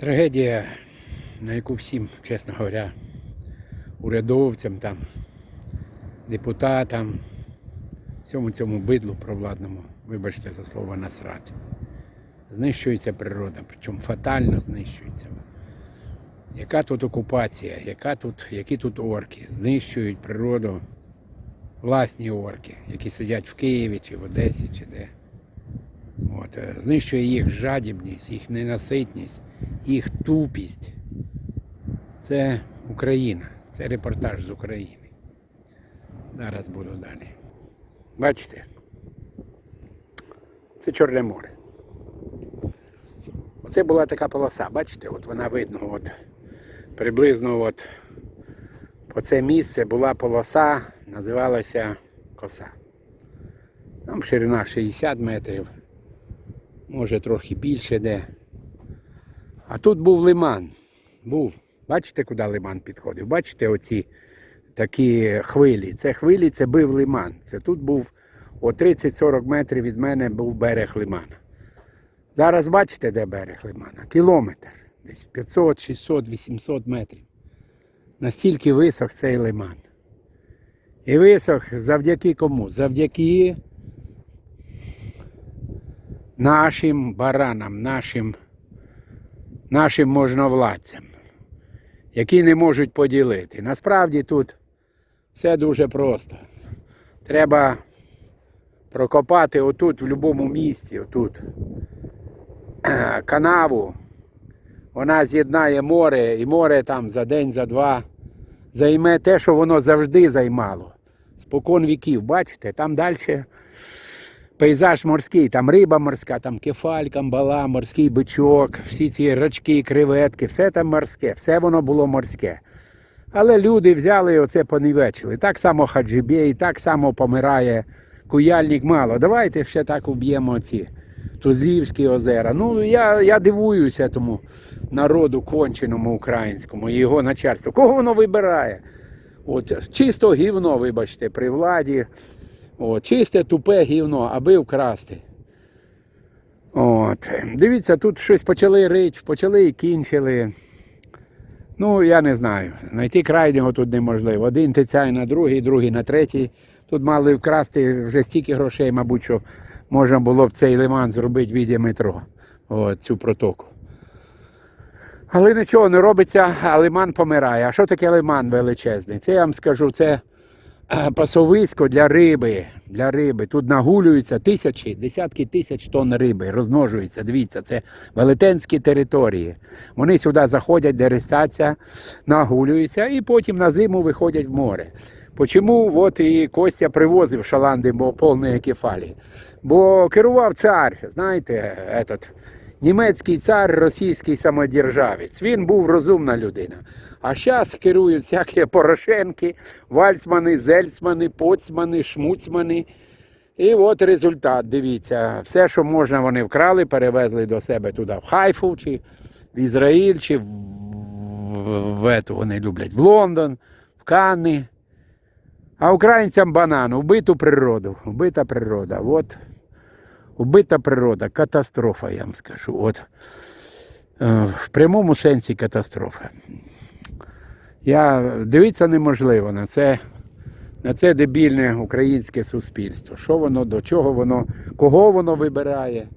Трагедія, на яку всім, чесно говоря, урядовцям, там, депутатам, всьому цьому бидлу провладному, вибачте за слово насрати. Знищується природа, причому фатально знищується. Яка тут окупація, яка тут, які тут орки? Знищують природу власні орки, які сидять в Києві чи в Одесі, чи де. От, е, знищує їх жадібність, їх ненаситність, їх тупість. Це Україна, це репортаж з України. Зараз буду далі. Бачите? Це Чорне море. Оце була така полоса, бачите, от вона видно, от приблизно от по це місце була полоса, називалася коса. Там ширина 60 метрів, може трохи більше де. А тут був лиман. Був. Бачите, куди лиман підходив? Бачите оці такі хвилі. Це хвилі, це бив лиман. Це тут був о 30-40 метрів від мене був берег лимана. Зараз бачите, де берег лимана? Кілометр. Десь 500, 600, 800 метрів. Настільки висох цей лиман. І висох завдяки кому? Завдяки нашим баранам, нашим, нашим можновладцям, які не можуть поділити. Насправді тут все дуже просто. Треба прокопати отут, в будь-якому місці, отут, канаву. Вона з'єднає море, і море там за день, за два займе те, що воно завжди займало. Спокон віків, бачите, там далі пейзаж морський, там риба морська, там кефаль, камбала, морський бичок, всі ці рачки, креветки, все там морське, все воно було морське. Але люди взяли і оце понівечили. Так само хаджибей, так само помирає куяльник мало. Давайте ще так уб'ємо ці Тузлівські озера. Ну, я, я дивуюся тому народу конченому українському і його начальству. Кого воно вибирає? От, чисто гівно, вибачте, при владі. От, чисте тупе гівно, аби вкрасти. От. Дивіться, тут щось почали рить, почали і кінчили. Ну, я не знаю. Знайти крайнього тут неможливо. Один тицяє на другий, другий на третій. Тут мали вкрасти вже стільки грошей, мабуть, що можна було б цей лиман зробити в віді метро. От, цю протоку. Але нічого не робиться, а лиман помирає. А що таке лиман величезний? Це я вам скажу, це пасовисько для риби. Для риби. Тут нагулюються тисячі, десятки тисяч тонн риби, розмножуються. Дивіться, це велетенські території. Вони сюди заходять, де рестаться, нагулюються і потім на зиму виходять в море. Почому от і Костя привозив шаланди, бо повні кефалі? Бо керував цар, знаєте, этот, німецький цар, російський самодержавець. Він був розумна людина. А зараз керують всякі Порошенки, Вальцмани, Зельцмани, Поцмани, Шмуцмани. І от результат, дивіться, все, що можна, вони вкрали, перевезли до себе туди, в Хайфу, чи в Ізраїль, чи в, в, ету вони люблять, в Лондон, в Канни. А українцям банан, вбиту природу, вбита природа. От вбита природа, катастрофа, я вам скажу. От, е, в прямому сенсі катастрофа. Я дивитися неможливо на це, на це дебільне українське суспільство. Що воно, до чого воно, кого воно вибирає.